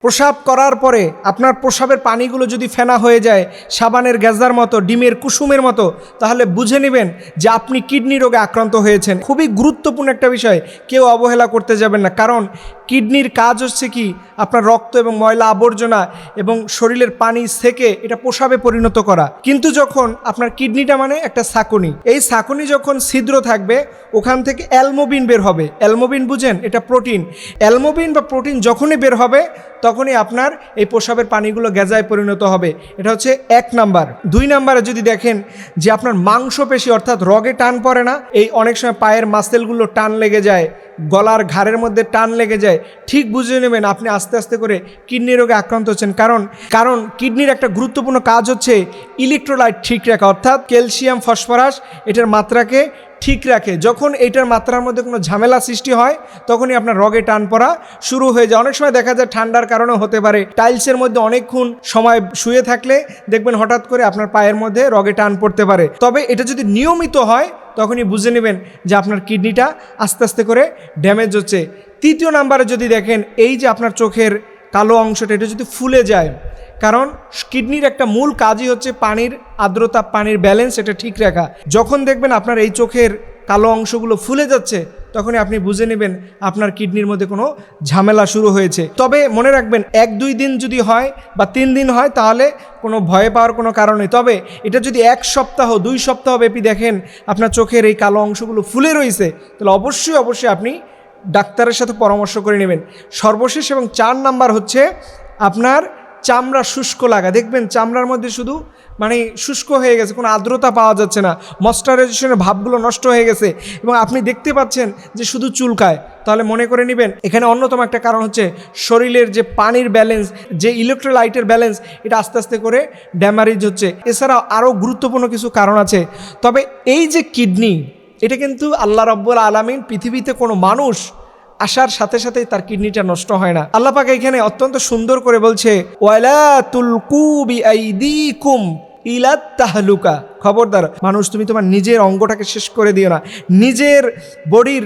প্রসাব করার পরে আপনার প্রসাবের পানিগুলো যদি ফেনা হয়ে যায়, সাবানের গ্যাজার মতো, ডিমের কুসুমের মতো, তাহলে বুঝে নেবেন যে আপনি কিডনি রোগে আক্রান্ত হয়েছেন। খুবই গুরুত্বপূর্ণ একটা বিষয়, কেউ অবহেলা করতে যাবেন না। কারণ কিডনির কাজ হচ্ছে কি? আপনার রক্ত এবং ময়লা আবর্জনা এবং শরীরের পানি থেকে এটা প্রসাবে পরিণত করা। কিন্তু যখন আপনার কিডনিটা মানে একটা সাকুনি। এই সাকুনি যখন ছিদ্র থাকবে, ওখান থেকে অ্যালমোবিন বের হবে। অ্যালমোবিন বুঝেন, এটা প্রোটিন। অ্যালমোবিন বা প্রোটিন যখনই বের হবে তখনই আপনার এই প্রসাবের পানিগুলো গ্যাজায় পরিণত হবে। এটা হচ্ছে এক নাম্বার। দুই নাম্বারে যদি দেখেন যে আপনার মাংসপেশি অর্থাৎ রগে টান পড়ে না, এই অনেক সময় পায়ের মাসেলগুলো টান লেগে যায়। গলার ঘাড়ের মধ্যে টান লেগে যায়। ঠিক বুঝে নেবেন আপনি আস্তে আস্তে করে কিডনি রোগে আক্রান্ত হচ্ছেন। কারণ কারণ কিডনির একটা গুরুত্বপূর্ণ কাজ হচ্ছে ইলেকট্রোলাইট ঠিক রাখা, অর্থাৎ ক্যালসিয়াম, ফসফরাস এটার মাত্রাকে ঠিক রাখে। যখন এইটার মাত্রার মধ্যে কোনো ঝামেলা সৃষ্টি হয়, তখনই আপনার রগে টান পড়া শুরু হয়ে যায়। অনেক সময় দেখা যায় ঠান্ডার কারণে হতে পারে। টাইলসের মধ্যে অনেকক্ষণ সময় শুয়ে থাকলে দেখবেন হঠাৎ করে আপনার পায়ের মধ্যে রগে টান পড়তে পারে। তবে এটা যদি নিয়মিত হয় তখনই বুঝে নেবেন যে আপনার কিডনিটা আস্তে আস্তে করে ড্যামেজ হচ্ছে। তৃতীয় নাম্বারে যদি দেখেন, এই যে আপনার চোখের কালো অংশটা, এটা যদি ফুলে যায়, কারণ কিডনির একটা মূল কাজই হচ্ছে পানির আর্দ্রতা, পানির ব্যালেন্স, এটা ঠিক রাখা। যখন দেখবেন আপনার এই চোখের কালো অংশগুলো ফুলে যাচ্ছে তখনই আপনি বুঝে নেবেন আপনার কিডনির মধ্যে কোনো ঝামেলা শুরু হয়েছে। তবে মনে রাখবেন, এক দুই দিন যদি হয় বা তিন দিন হয়, তাহলে কোনো ভয় পাওয়ার কোনো কারণ তবে এটা যদি এক সপ্তাহ, দুই সপ্তাহ ব্যাপী দেখেন, আপনার চোখের এই কালো অংশগুলো ফুলে রয়েছে, তাহলে অবশ্যই অবশ্যই আপনি ডাক্তারের সাথে পরামর্শ করে নেবেন। সর্বশেষ এবং চার নাম্বার হচ্ছে আপনার চামড়া শুষ্ক লাগা। দেখবেন চামড়ার মধ্যে শুধু মানে শুষ্ক হয়ে গেছে, কোনো আর্দ্রতা পাওয়া যাচ্ছে না। ময়শ্চারাইজেশনের ভাবগুলো নষ্ট হয়ে গেছে এবং আপনি দেখতে পাচ্ছেন যে শুধু চুলকায়। তাহলে মনে করে নেবেন, এখানে অন্যতম একটা কারণ হচ্ছে শরীরের যে পানির ব্যালেন্স যে ইলেকট্রোলাইটের ব্যালেন্স এটা আস্তে আস্তে করে ড্যামারেজ হচ্ছে। এছাড়াও আরও গুরুত্বপূর্ণ কিছু কারণ আছে। তবে এই যে কিডনি এটা কিন্তু আল্লাহ রব্বুল আলমিন পৃথিবীতে কোনো মানুষ আসার সাথে সাথেই তার কিডনিটা নষ্ট হয় না। আল্লাপাক এখানে অত্যন্ত সুন্দর করে বলছে, ওয়ালা তুলকু বি আইদিকুম ইলাত তাহলুকা। খবরদার, মানুষ, তুমি তোমার নিজের অঙ্গটাকে শেষ করে দিও না। নিজের বডির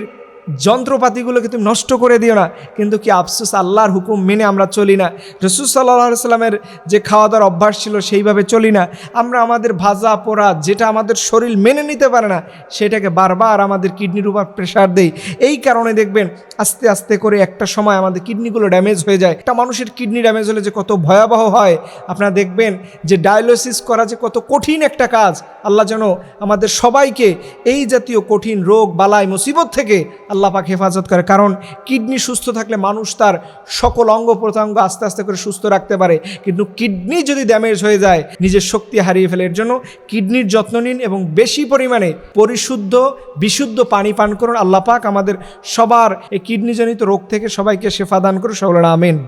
যন্ত্রপাতিগুলোকে তুমি নষ্ট করে দিও না। কিন্তু কি আফসোস, আল্লাহর হুকুম মেনে আমরা চলি না। রসুল সাল্লাহ সাল্লামের যে খাওয়া দাওয়ার অভ্যাস ছিল সেইভাবে চলি না। আমরা আমাদের ভাজা পোড়া যেটা আমাদের শরীর মেনে নিতে পারে না, সেটাকে বারবার আমাদের কিডনির উপর প্রেশার দেই। এই কারণে দেখবেন আস্তে আস্তে করে একটা সময় আমাদের কিডনিগুলো ড্যামেজ হয়ে যায়। একটা মানুষের কিডনি ড্যামেজ হলে যে কত ভয়াবহ হয়। আপনারা দেখবেন যে ডায়ালিসিস করা যে কত কঠিন একটা কাজ আল্লাহ যেন আমাদের সবাইকে এই জাতীয় কঠিন রোগ, বালাই, মুসিবত থেকে আল্লাহ পাক হেফাজত করে। কারণ কিডনি সুস্থ থাকলে মানুষ তার সকল অঙ্গ প্রত্যঙ্গ আস্তে আস্তে করে সুস্থ রাখতে পারে। কিন্তু কিডনি যদি ড্যামেজ হয়ে যায়, নিজের শক্তি হারিয়ে ফেলে। এর জন্য কিডনির যত্ন নিন এবং বেশি পরিমাণে পরিশুদ্ধ, বিশুদ্ধ পানি পান করুন। আল্লাহ পাক আমাদের সবার এই কিডনিজনিত রোগ থেকে সবাইকে শেফা দান করে সকলের আমেন।